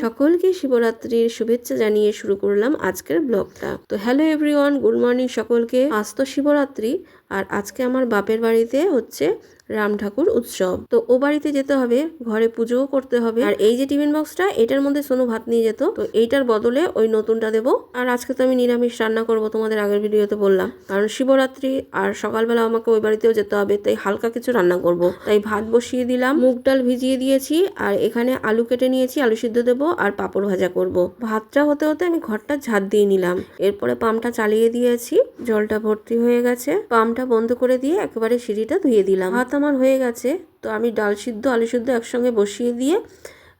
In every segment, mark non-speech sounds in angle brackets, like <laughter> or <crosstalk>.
সকলকে শিবরাত্রির শুভেচ্ছা জানিয়ে শুরু করলাম আজকের ব্লগটা। তো হ্যালো এভরিওয়ান গুড মর্নিং সকলকে। আজ তো শিবরাত্রি, আর আজকে আমার বাপের বাড়িতে হচ্ছে রাম ঠাকুর উৎসব। তো ও বাড়িতে যেতে হবে, ঘরে পুজোও করতে হবে। আর এই যে টিফিন বক্সটা, এটার মধ্যে সোনু ভাত নিয়ে যেত। তো এইটার বদলে ওই নতুনটা দেবো। আর আজকে তো আমি নিরামিষ রান্না করব তোমাদের আগের ভিডিওতে বললাম। কারণ শিবরাত্রি আর সকালবেলা আমাকে ওই বাড়িতেও যেতে হবে, তাই হালকা কিছু রান্না করব। তাই ভাত বসিয়ে দিলাম, মুগ ডাল ভিজিয়ে দিয়েছি, আর এখানে আলু কেটে নিয়েছি, আলু সিদ্ধ দেবো আর পাঁপড় ভাজা করব। ভাতটা হতে হতে আমি ঘরটা ঝাঁট দিয়ে নিলাম। এরপরে পাম্পটা চালিয়ে দিয়েছি, জলটা ভর্তি হয়ে গেছে। পাম্পটা বন্ধ করে দিয়ে একেবারে সিঁড়িটা ধুয়ে দিলাম। ভাত আমার হয়ে গেছে, তো আমি ডাল সিদ্ধ, আলু সিদ্ধ একসঙ্গে বসিয়ে দিয়ে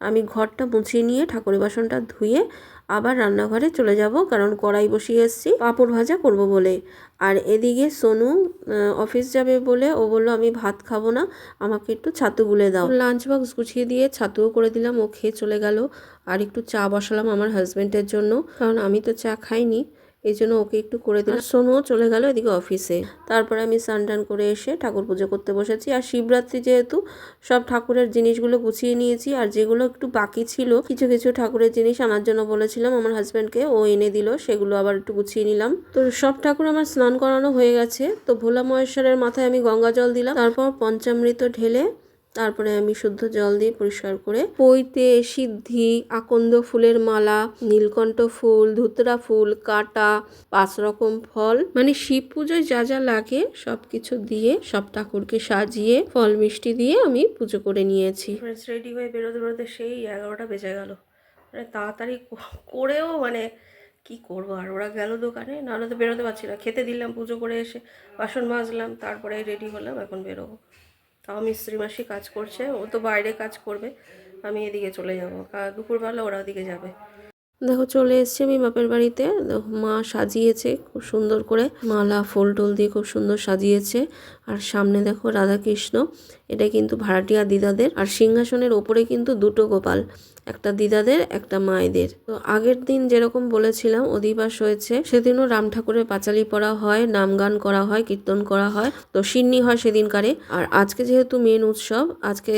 আমি ঘরটা মুছিয়ে নিয়ে ঠাকুরের বাসনটা ধুয়ে আবার রান্নাঘরে চলে যাব, কারণ কড়াই বসিয়ে এসেছি, পাঁপড় ভাজা করব বলে। আর এদিকে সোনু অফিস যাবে বলে ও বলল, আমি ভাত খাব না, আমাকে একটু ছাতু গুলে দাও। লাঞ্চ বক্স গুছিয়ে দিয়ে ছাতুও করে দিলাম, ও খেয়ে চলে গেল। আর একটু চা বসালাম আমার হাজব্যান্ডের জন্য, কারণ আমি তো চা খাইনি। এই জন্য ওকে একটু করে দিলাম। সোনুও চলে গেল এদিকে অফিসে। তারপরে আমি স্নান টান করে এসে ঠাকুর পুজো করতে বসেছি। আর শিবরাত্রি যেহেতু সব ঠাকুরের জিনিসগুলো গুছিয়ে নিয়েছি। আর যেগুলো একটু বাকি ছিল কিছু কিছু ঠাকুরের জিনিস আনার জন্য বলেছিলাম। আমার হাজব্যান্ডকে ও এনে দিল সেগুলো আবার একটু গুছিয়ে নিলাম। তো সব ঠাকুর আমার স্নান করানো হয়ে গেছে। তো ভোলা মহেশ্বরের মাথায় আমি গঙ্গা জল দিলাম। তারপর পঞ্চামৃত ঢেলে তারপরে আমি শুদ্ধ জল দিয়ে পরিষ্কার করে পৈতে সিদ্ধি, আকন্দ ফুলের মালা, নীলকণ্ঠ ফুল, ধুতরা ফুল, কাটা, পাঁচ রকম ফল মানে শিব পুজোয় যা যা লাগে সব কিছু দিয়ে, সব ঠাকুরকে সাজিয়ে, ফল মিষ্টি দিয়ে আমি পুজো করে নিয়েছি। রেডি হয়ে বেরোতে বেরোতে সেই এগারোটা বেজে গেল। মানে তাড়াতাড়ি করেও মানে কি করব আর? ওরা গেল দোকানে, নাহলে তো বেরোতে পারছি না। খেতে দিলাম, পুজো করে এসে বাসন মাজলাম, তারপরে রেডি হলাম, এখন বেরোবো। তাও মিস্ত্রি মাসি কাজ করছে, ও তো বাইরে কাজ করবে, আমি এদিকে চলে যাব। দুপুরবেলা ওরা ওদিকে যাবে। দেখো, চলে এসছি আমি বাপের বাড়িতে। মা সাজিয়েছে খুব সুন্দর করে। মালা, ফুল টুল দিয়ে খুব সুন্দর সাজিয়েছে। আর সামনে দেখো, রাধাকৃষ্ণ। এটা কিন্তু ভাড়াটিয়া দিদাদের। আর সিংহাসনের ওপরে কিন্তু দুটো গোপাল। একটা দিদাদের, একটা মায়েদের। তো আগের দিন যেরকম বলেছিলাম, অধিবাস হয়েছে। সেদিনও রাম ঠাকুরের পাঁচালি পড়া হয়, নাম গান করা হয়, কীর্তন করা হয়। তো সিন্নি হয় সেদিনকারে। আর আজকে যেহেতু মেন উৎসব, আজকে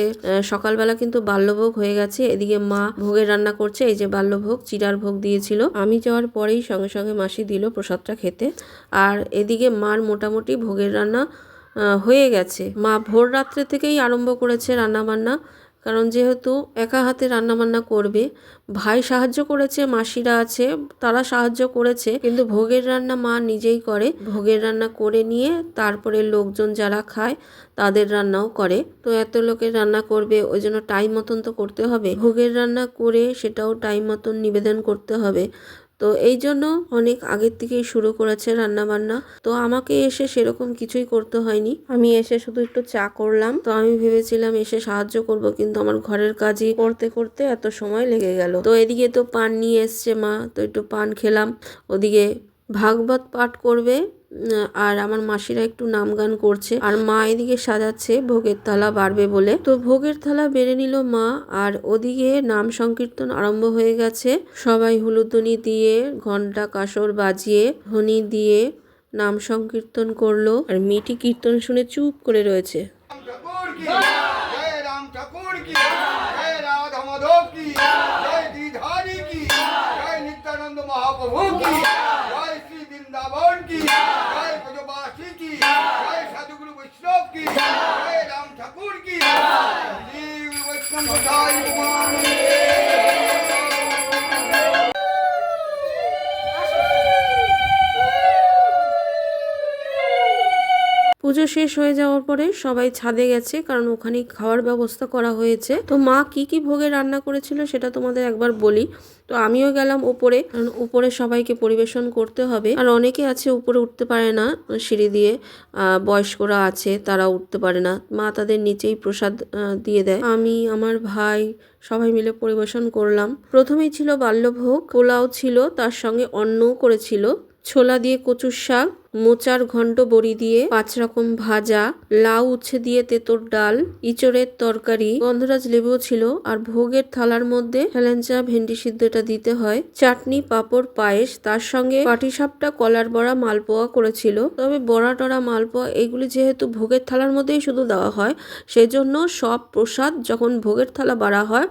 সকালবেলা কিন্তু বাল্যভোগ হয়ে গেছে। এদিকে মা ভোগের রান্না করছে, এই যে বাল্যভোগ, চিরার ভোগ দিয়েছিল। আমি যাওয়ার পরেই সঙ্গে সঙ্গে মাসি দিল প্রসাদটা খেতে। আর এদিকে মার মোটামুটি ভোগের রান্না হয়ে গেছে। মা ভোর রাত্রে থেকেই আরম্ভ করেছে রান্না বান্না কারণ যেহেতু একা হাতে রান্নাবান্না করবে, ভাই সাহায্য করেছে, মাসিরা আছে, তারা সাহায্য করেছে, কিন্তু ভোগের রান্না মা নিজেই করে। ভোগের রান্না করে নিয়ে তারপরে লোকজন যারা খায়, তাদের রান্নাও করে। তো এত লোকের রান্না করবে, ওই জন্য টাইম মতন তো করতে হবে। ভোগের রান্না করে সেটাও টাইম মতন নিবেদন করতে হবে। তো এই জন্য অনেক আগের থেকেই শুরু করেছে রান্না বান্না তো আমাকে এসে সেরকম কিছুই করতে হয়নি। আমি এসে শুধু একটু চা করলাম। তো আমি ভেবেছিলাম এসে সাহায্য করব, কিন্তু আমার ঘরের কাজই করতে করতে এত সময় লেগে গেল। তো এদিকে তো পান নিয়ে এসছে মা। তো একটু পান খেলাম। ওদিকে ভাগবত পাঠ করবে। আর আমার মাসিরা একটু নাম গান করছে। আর মা এদিকে সাজাচ্ছে, ভোগের থালা বাড়বে বলে। তো ভোগের থালা বেড়ে নিল মা, আর ওদিকে নাম সংকীর্তন আরম্ভ হয়ে গেছে। সবাই হলুদনি দিয়ে ঘণ্টা কাসর বাজিয়ে ধ্বনি দিয়ে নাম সংকীর্তন করল। আর মেয়েটি কীর্তন শুনে চুপ করে রয়েছে। মহাপ্রভু 我操你妈 পুজো শেষ হয়ে যাওয়ার পরে সবাই ছাদে গেছে, কারণ ওখানেই খাওয়ার ব্যবস্থা করা হয়েছে। তো মা কি কি ভোগে রান্না করেছিল সেটা তোমাদের একবার বলি। তো আমিও গেলাম উপরে কারণ উপরে সবাইকে পরিবেশন করতে হবে। আর অনেকে আছে উপরে উঠতে পারে না, সিঁড়ি দিয়ে বয়স্করা আছে, তারা উঠতে পারে না। মা তাদের নিচেই প্রসাদ দিয়ে দেয়। আমি, আমার ভাই, সবাই মিলে পরিবেশন করলাম। প্রথমেই ছিল বাল্যভোগ, পোলাও ছিল, তার সঙ্গে অন্নও করেছিল। ছোলা দিয়ে কচুর শাক মোচার ঘন্ট বড়ি দিয়ে পাঁচ রকম ভাজা, লাউ উচ্ছে দিয়ে তেঁতোর ডাল, ইচড়ের তরকারি, গন্ধরাজ লেবুও ছিল আর ভোগের থালার মধ্যে হেলেঞ্চা ভেন্ডি সিদ্ধটা দিতে হয়। চাটনি, পাঁপড়, পায়েস, তার সঙ্গে পাটিসাপটা, কলার বড়া, মালপোয়া করেছিল। তবে বড়া টড়া, মালপোয়া এগুলি যেহেতু ভোগের থালার মধ্যেই শুধু দেওয়া হয় সেই জন্য সব প্রসাদ যখন ভোগের থালা বাড়া হয়,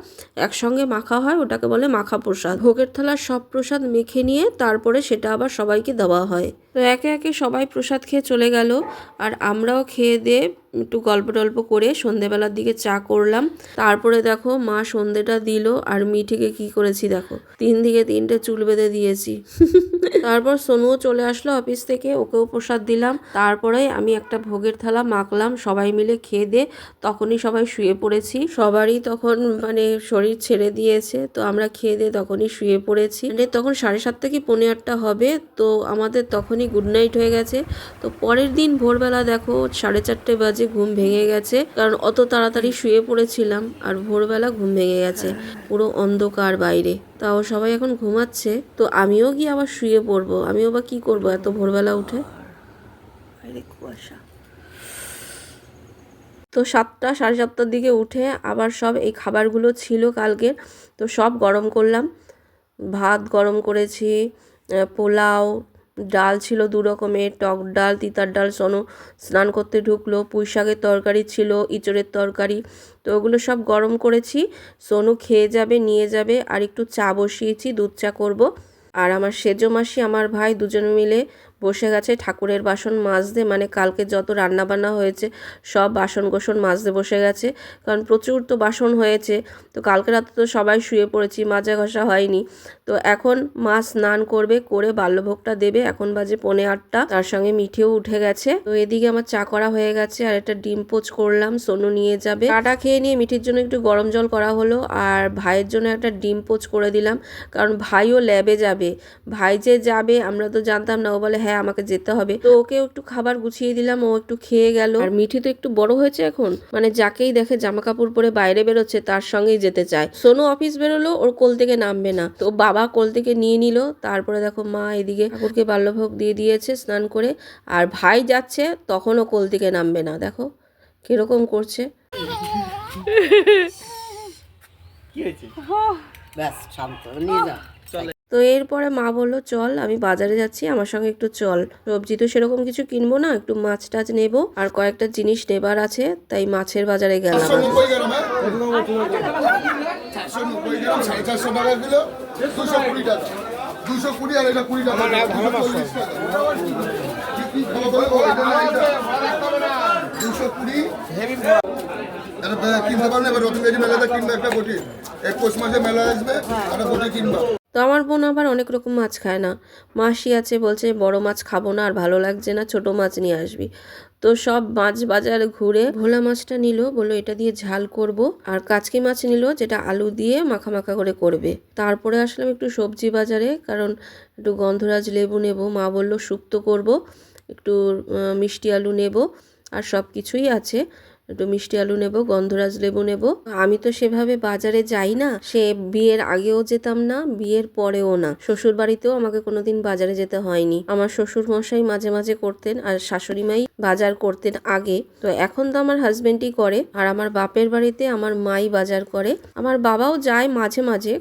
একসঙ্গে মাখা হয়, ওটাকে বলে মাখা প্রসাদ। ভোগের থালার সব প্রসাদ মেখে নিয়ে তারপরে সেটা আবার সবাইকে দেওয়া হয়। তো একে একে সবাই প্রসাদ খেয়ে চলে গেল আর আমরাও খেয়ে দিয়ে একটু গল্প টল্প করে সন্ধেবেলার দিকে চা করলাম। তারপরে দেখো মা সন্ধেটা দিল আর মিঠিকে কি করেছি দেখো। তিন দিকে তিনটে চুল বেঁধে দিয়েছি। <laughs> তারপর সোনুও চলে আসলো অফিস থেকে, ওকেও প্রসাদ দিলাম। তারপরে আমি একটা ভোগের থালা মাখলাম, সবাই মিলে খেয়ে দিয়ে তখনই সবাই শুয়ে পড়েছি। সবারই তখন মানে শরীর ছেড়ে দিয়েছে, তো আমরা খেয়ে দিয়ে তখনই শুয়ে পড়েছি। মানে তখন সাড়ে সাতটা কি পৌনে আটটা হবে, তো আমাদের তখনই গুড নাইট হয়ে গেছে। তো পরের দিন ভোরবেলা দেখো সাড়ে চারটে বাজে ঘুম ভেঙে গেছে কারণ অত তাড়াতাড়ি শুয়ে পড়েছিলাম আর ভোরবেলা ঘুম ভেঙে গেছে পুরো অন্ধকার বাইরে। তাও সবাই এখন ঘুমাচ্ছে তো আমিও গিয়ে আবার শুয়ে পড়ব। আমিও বা কি করব এত ভোরবেলা উঠে? কুয়াশা। তো সাতটা সাড়ে সাতটার দিকে উঠে আবার সব এই খাবারগুলো ছিল কালকের তো সব গরম করলাম। ভাত গরম করেছি পোলাও ডাল ছিল দু রকমের, টক ডাল, তিতার ডাল, সনু স্নান করতে ঢুকলো পুঁই শাকের তরকারি ছিল, ইঁচড়ের তরকারি। তো ওগুলো সব গরম করেছি। সোনু খেয়ে যাবে, নিয়ে যাবে, আর একটু চা বসিয়েছি, দুধ চা করব। আর আমার সেজো মাসি, আমার ভাই দুজনে মিলে বসে গেছে, ঠাকুরের বাসন মাজতে। মানে কালকে যত রান্না বান্না হয়েছে, সব বাসন গোসন মাজতে বসে গেছে। কারণ প্রচুর তো বাসন হয়েছে। তো কালকে রাতে তো সবাই শুয়ে পড়েছি, মাজা ঘষা হয়নি। তো এখন মা স্নান করবে, করে বাল্যভোগটা দেবে। এখন বাজে পনে আটটা। তার সঙ্গে মিঠেও উঠে গেছে। তো এদিকে আমার চা করা হয়ে গেছে আর একটা ডিম পোচ করলাম, সোনু নিয়ে যাবে। চাটা খেয়ে নিয়ে মিঠির জন্য একটু গরম জল করা হলো আর ভাইয়ের জন্য একটা ডিম পোচ করে দিলাম। কারণ ভাইও ল্যাবে যাবে। ভাই যে যাবে, আমরা তো জানতাম না। ও বলে হ্যাঁ আমাকে যেতে হবে। তো ওকেও একটু খাবার গুছিয়ে দিলাম ও একটু খেয়ে গেল। আর মিঠি তো একটু বড় হয়েছে এখন। মানে যাকেই দেখে জামা কাপড় পরে বাইরে বেরোচ্ছে তার সঙ্গেই যেতে চায়। সোনু অফিস বেরোলো ওর কোল থেকে নামবে না। তো বাবা কোল থেকে নিয়ে নিল। তারপরে দেখো মা এদিকে ঠাকুরকে বাল্যভোগ দিয়ে দিয়েছে স্নান করে। আর ভাই যাচ্ছে তখনও কোল থেকে নামবে না। দেখো কীরকম করছে। ব্যাস শান্ত নিয়ে যা। তো এরপরে মা বলল চল আমি বাজারে যাচ্ছি আমার সঙ্গে একটু চল। সবজি তো সেরকম কিছু কিনবো না একটু মাছ টাছ নেব আর কয়েকটা জিনিস নেবার আছে তাই মাছের বাজারে গেলাম। কিলো দুশো কুড়ি টাকা। দুশো কুড়ি আর এটা কুড়ি টাকা। দুশো কুড়ি কিনতে পারেন এবার রতনগাজি মেলাতে কিনবে একটা বটি। এক পৌষ মাসে মেলা আসবে একটা বটি কিনবা। তো আমার বোন আবার অনেক রকম মাছ খায় না। মাসি আছে বলছে, বড় মাছ খাব না, আর ভালো লাগছে না, ছোট মাছ নিয়ে আসবি। তো সব মাছ বাজার ঘুরে ভোলা মাছটা নিল, বলল, এটা দিয়ে ঝাল করব। আর কাচকি মাছ নিল, যেটা আলু দিয়ে মাখা মাখা করে করবে। তারপরে আসলাম একটু সবজি বাজারে, কারণ একটু গন্ধরাজ লেবু নেব। মা বলল, শুক্তো করব, একটু মিষ্টি আলু নেব, আর সব কিছুই আছে। একটু মিষ্টি আলু নেব, গন্ধরাজ লেবু নেব। আমি তো সেভাবে বাজারে যাই না, সে বিয়ের আগেও যেতাম না, বিয়ের পরেও না। শ্বশুর বাড়িতেও আমাকে কোনোদিন বাজারে যেতে হয়নি। আমার শ্বশুর মশাই মাঝে মাঝে করতেন আর শাশুড়ি মাই বাজার করতেন আগে। তো এখন তো আমার হাজবেন্ডই করে, আর আমার বাপের বাড়িতে আমার মাই বাজার করে। আমার বাবাও যায় মাঝে মাঝে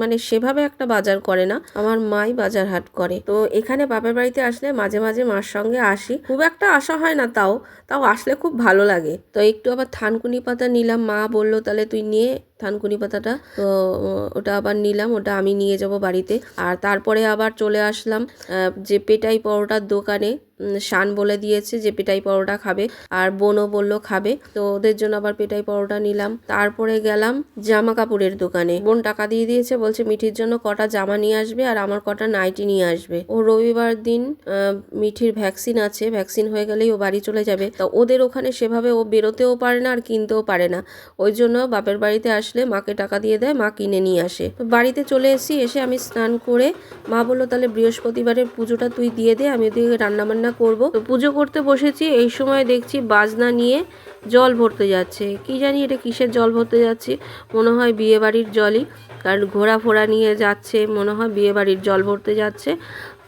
মানে সেভাবে একটা বাজার করে না, আমার মাই বাজার হাট করে। তো এখানে বাপের বাড়িতে আসলে মাঝে মাঝে মার সঙ্গে আসি। খুব একটা আসা হয় না তাও তাও আসলে খুব ভালো লাগে। তো একটু আবার থানকুনি পাতা নিলাম। মা বলল তাহলে তুই নিয়ে থানকুনি পাতাটা। তো ওটা আবার নিলাম, ওটা আমি নিয়ে যাব বাড়িতে। আর তারপরে আবার চলে আসলাম যে পেটাই পরোটার দোকানে শান বলে দিয়েছে যে পেটাই পরোটা খাবে, আর বোনও বলল খাবে। তো ওদের জন্য আবার পেটাই পরোটা নিলাম। তারপরে গেলাম জামা কাপড়ের দোকানে। বোন টাকা দিয়ে দিয়েছে, বলছে মিঠির জন্য কটা জামা নিয়ে আসবে আর আমার কটা নাইটি নিয়ে আসবে। ও রবিবার দিন মিঠির ভ্যাকসিন আছে, ভ্যাকসিন হয়ে গেলেই ও বাড়ি চলে যাবে। তা ওদের ওখানে সেভাবে ও বেরোতেও পারে না আর কিনতেও পারে না। ওই জন্য বাপের বাড়িতে আসলে মাকে টাকা দিয়ে দেয়, মা কিনে নিয়ে আসে। তো বাড়িতে চলে এসেছি, এসে আমি স্নান করে মা বলল, তাহলে বৃহস্পতিবারের পুজোটা তুই দিয়ে দে, আমি ওদিকে রান্না বান্না করব। তো পুজো করতে বসেছি, এই সময় দেখছি বাজনা নিয়ে জল ভরতে যাচ্ছে। কি জানি এটা কিসের জল ভরতে যাচ্ছে, মনে হয় বিয়ে বাড়ির জলই। কারণ ঘোড়া ফোড়া নিয়ে যাচ্ছে, মনে হয় বিয়ে বাড়ির জল ভরতে যাচ্ছে।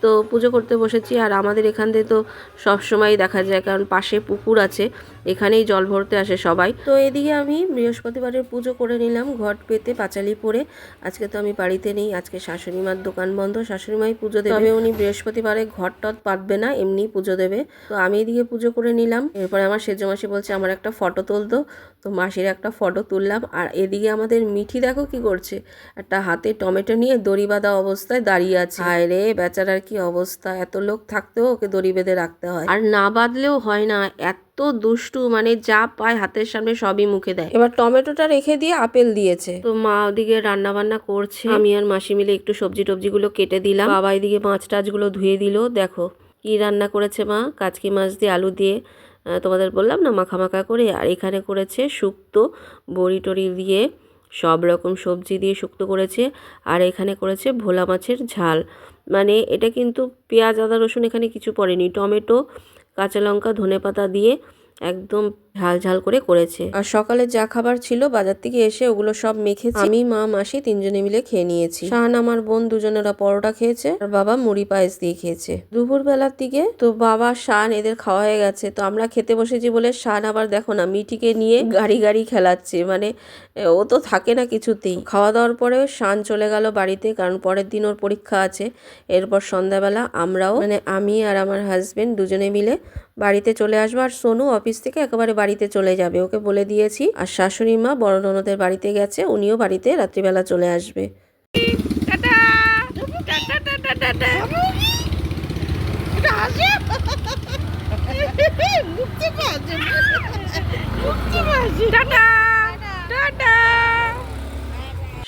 তো পুজো করতে বসেছি, আর আমাদের এখান থেকে তো সবসময় দেখা যায়, কারণ পাশে পুকুর আছে। এখানেই জল ভরতে আসে সবাই। তো এদিকে আমি বৃহস্পতিবারের পুজো করে নিলাম ঘট পেতে পাঁচালি পরে। আজকে তো আমি বাড়িতে নেই আজকে শাশুড়ি মার দোকান বন্ধ শাশুড়ি মাই পুজো দেবে। তবে উনি বৃহস্পতিবারে ঘট টট পাতবে না এমনি পুজো দেবে। তো আমি এদিকে পুজো করে নিলাম। এরপরে আমার সেজো মাসি বলছে আমার একটা ফটো তুলতো। তো মাসির একটা ফটো তুললাম। আর এদিকে আমাদের মিঠি দেখো কি করছে। একটা হাতে টমেটো নিয়ে দড়ি বাঁধা অবস্থায় দাঁড়িয়ে আছে। হায় রে বেচারার কি অবস্থা? এত লোক থাকতেও ওকে দড়ি বেঁধে রাখতে হয়। আর না বাঁধলেও হয় না এত দুষ্টু মানে যা পায় হাতের সামনে সবই মুখে দেয়। এবার টমেটোটা রেখে দিয়ে আপেল দিয়েছে। তো মা ওদিকে রান্না বান্না করছে। আমি আর মাসি মিলে একটু সবজি টবজিগুলো কেটে দিলাম। বাবা এদিকে মাছ টাছগুলো ধুয়ে দিল। দেখো কি রান্না করেছে মা? কাচকি মাছ দিয়ে আলু দিয়ে তোমাদের বললাম না মাখা মাখা করে। আর এখানে করেছে শুক্তো বড়ি টড়ি দিয়ে সব রকম সবজি দিয়ে শুক্তো করেছে। আর এখানে করেছে ভোলা মাছের ঝাল। মানে এটা কিন্তু পেঁয়াজ আদা রসুন এখানে কিছু পড়েনি। টমেটো কাঁচা লঙ্কা ধনে পাতা দিয়ে একদম ঝাল ঝাল করে করেছে। আর সকালে যা খাবার ছিল বাজার থেকে এসে ওগুলো সব মেখেছি। আমি মা মাসি তিনজনে মিলে খেয়ে নিয়েছি। শাহান আমার বোন দুজনেরা পরোটা খেয়েছে আর বাবা মুড়ি পায়েস দিয়ে খেয়েছে। দুপুর বেলার দিকে তো বাবা শান এদের খাওয়া হয়ে গেছে। তো আমরা খেতে বসেছি বলে শান আবার দেখো না মিঠিকে নিয়ে গাড়ি গাড়ি খেলাচ্ছে। মানে ও তো থাকে না কিছুতেই। খাওয়া দাওয়ার পরে শান চলে গেল বাড়িতে কারণ পরের দিন ওর পরীক্ষা আছে। এরপর সন্ধ্যাবেলা আমরাও মানে আমি আর আমার হাজবেন্ড দুজনে মিলে বাড়িতে চলে আসব। আর সোনু অফিস থেকে একেবারে বাড়িতে চলে যাবে, ওকে বলে দিয়েছি। আর শাশুড়ি মা বড় ননদের বাড়িতে গেছে, উনিও বাড়িতে রাত্রিবেলা চলে আসবে।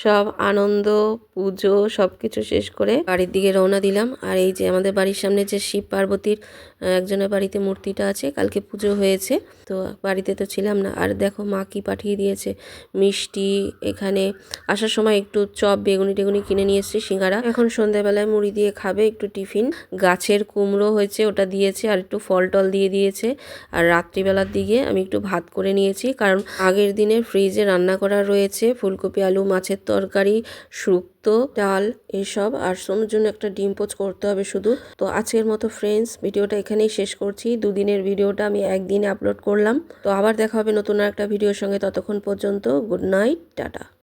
সব আনন্দ, পুজো সব কিছু শেষ করে বাড়ির দিকে রওনা দিলাম। আর এই যে আমাদের বাড়ির সামনে যে শিব পার্বতীর একজনের বাড়িতে মূর্তিটা আছে, কালকে পুজো হয়েছে। তো বাড়িতে তো ছিলাম না। আর দেখো মা কি পাঠিয়ে দিয়েছে। মিষ্টি, এখানে আসার সময় একটু চপ, বেগুনি টেগুনি কিনে নিয়ে এসেছি সিঙ্গারা। এখন সন্ধ্যাবেলায় মুড়ি দিয়ে খাবে, একটু টিফিন। গাছের কুমড়ো হয়েছে, ওটা দিয়েছে আর একটু ফল টল দিয়ে দিয়েছে। আর রাত্রিবেলার দিকে আমি একটু ভাত করে নিয়েছি। কারণ আগের দিনে ফ্রিজে রান্না করা রয়েছে, ফুলকপি, আলু, মাছের তরকারি, শুক্তো, ডাল এসব আর সোনুর জন্য একটা ডিম পোচ করতে হবে শুধু। তো আজকের মতো ফ্রেন্ডস ভিডিওটা এখানেই শেষ করছি। দুদিনের ভিডিওটা আমি একদিনে আপলোড করলাম। তো আবার দেখা হবে নতুন আর একটা ভিডিওর সঙ্গে। ততক্ষণ পর্যন্ত গুড নাইট টাটা।